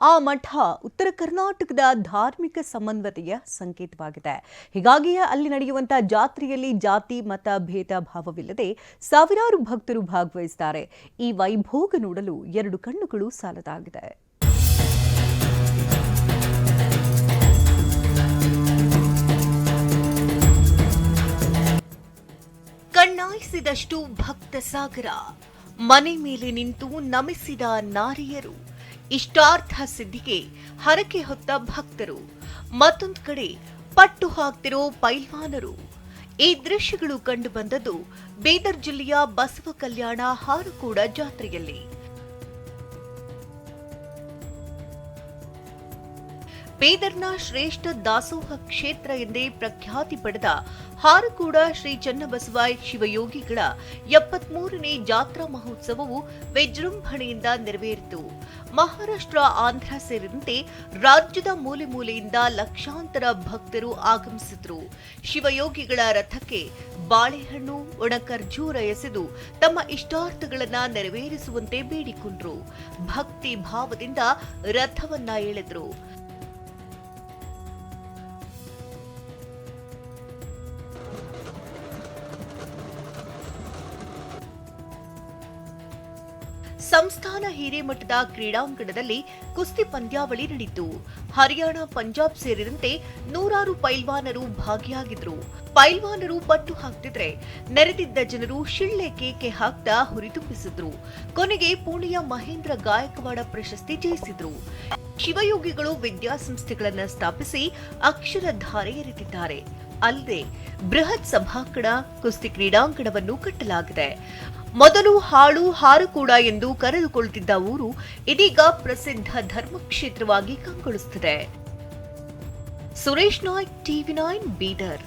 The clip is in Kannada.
ಆ ಮಠ ಉತ್ತರ ಕರ್ನಾಟಕದ ಧಾರ್ಮಿಕ ಸಮನ್ವತೆಯ ಸಂಕೇತವಾಗಿದೆ. ಹೀಗಾಗಿಯೇ ಅಲ್ಲಿ ನಡೆಯುವಂತಹ ಜಾತ್ರೆಯಲ್ಲಿ ಜಾತಿ, ಮತ, ಭೇದ ಭಾವವಿಲ್ಲದೆ ಸಾವಿರಾರು ಭಕ್ತರು ಭಾಗವಹಿಸುತ್ತಾರೆ ಈ ವೈಭೋಗ ನೋಡಲು ಎರಡು ಕಣ್ಣುಗಳು ಸಾಲದಾಗಿದೆ. ಕಣ್ಣಾಯಿಸಿದಷ್ಟು ಭಕ್ತ ಸಾಗರ. ಮನೆ ಮೇಲೆ ನಿಂತು ನಮಿಸಿದ ನಾರಿಯರು. ಇಷ್ಟಾರ್ಥ ಸಿದ್ಧಿಗೆ ಹರಕೆ ಹೊತ್ತ ಭಕ್ತರು. ಮತ್ತೊಂದು ಕಡೆ ಪಟ್ಟು ಹಾಕ್ತಿರೋ ಪೈಲ್ವಾನರು. ಈ ದೃಶ್ಯಗಳು ಕಂಡುಬಂದದ್ದು ಬೀದರ್ ಜಿಲ್ಲೆಯ ಬಸವ ಕಲ್ಯಾಣ ಹಾರುಕೂಡ ಜಾತ್ರೆಯಲ್ಲಿ. ಬೀದರ್ನ ಶ್ರೇಷ್ಠ ದಾಸೋಹ ಕ್ಷೇತ್ರ ಎಂದೇ ಪ್ರಖ್ಯಾತಿ ಪಡೆದ ಹಾರಕೂಡ ಶ್ರೀ ಚನ್ನಬಸವ ಶಿವಯೋಗಿಗಳ ಎಪ್ಪತ್ಮೂರನೇ ಜಾತ್ರಾ ಮಹೋತ್ಸವವು ವಿಜೃಂಭಣೆಯಿಂದ ನೆರವೇರಿತು. ಮಹಾರಾಷ್ಟ್ರ, ಆಂಧ್ರ ಸೇರಿದಂತೆ ರಾಜ್ಯದ ಮೂಲೆ ಮೂಲೆಯಿಂದ ಲಕ್ಷಾಂತರ ಭಕ್ತರು ಆಗಮಿಸಿದ್ರು. ಶಿವಯೋಗಿಗಳ ರಥಕ್ಕೆ ಬಾಳೆಹಣ್ಣು ಒಣಕರ್ಜೂರ ಎಸೆದು ತಮ್ಮ ಇಷ್ಟಾರ್ಥಗಳನ್ನು ನೆರವೇರಿಸುವಂತೆ ಬೇಡಿಕೊಂಡ್ರು. ಭಕ್ತಿ ಭಾವದಿಂದ ರಥವನ್ನ ಎಳೆದ್ರು. ಸಂಸ್ಥಾನ ಹಿರೇಮಠದ ಕ್ರೀಡಾಂಗಣದಲ್ಲಿ ಕುಸ್ತಿ ಪಂದ್ಯಾವಳಿ ನಡೆಯಿತು. ಹರಿಯಾಣ, ಪಂಜಾಬ್ ಸೇರಿದಂತೆ ನೂರಾರು ಪೈಲ್ವಾನರು ಭಾಗಿಯಾಗಿದ್ರು ಪೈಲ್ವಾನರು ಪಟ್ಟು ಹಾಕ್ತಿದ್ರೆ ನೆರೆದಿದ್ದ ಜನರು ಶಿಳ್ಳೆ ಕೇಕೆ ಹಾಕ್ತಾ ಹುರಿದುಂಬಿಸಿದ್ರು ಕೊನೆಗೆ ಪುಣೆಯ ಮಹೇಂದ್ರ ಗಾಯಕವಾಡ ಪ್ರಶಸ್ತಿ ಜಯಿಸಿದ್ರು. ಶಿವಯೋಗಿಗಳು ವಿದ್ಯಾಸಂಸ್ಥೆಗಳನ್ನು ಸ್ಥಾಪಿಸಿ ಅಕ್ಷರ ಧಾರೆ ಎರೆದಿದ್ದಾರೆ. ಅಲ್ಲದೆ ಬೃಹತ್ ಸಭಾಂಗಣ, ಕುಸ್ತಿ ಕ್ರೀಡಾಂಗಣವನ್ನು ಕಟ್ಟಲಾಗಿದೆ. ಮೊದಲು ಹಾಳು, ಹಾರು ಕೂಡ ಎಂದು ಕರೆದುಕೊಳ್ತಿದ್ದ ಊರು ಇದೀಗ ಪ್ರಸಿದ್ಧ ಧರ್ಮಕ್ಷೇತ್ರವಾಗಿ ಕಂಗೊಳಿಸುತ್ತಿದೆ ಸುರೇಶ್ ನಾಯ್ಕ್, ಟಿವಿ ನೈನ್, ಬೀದರ್.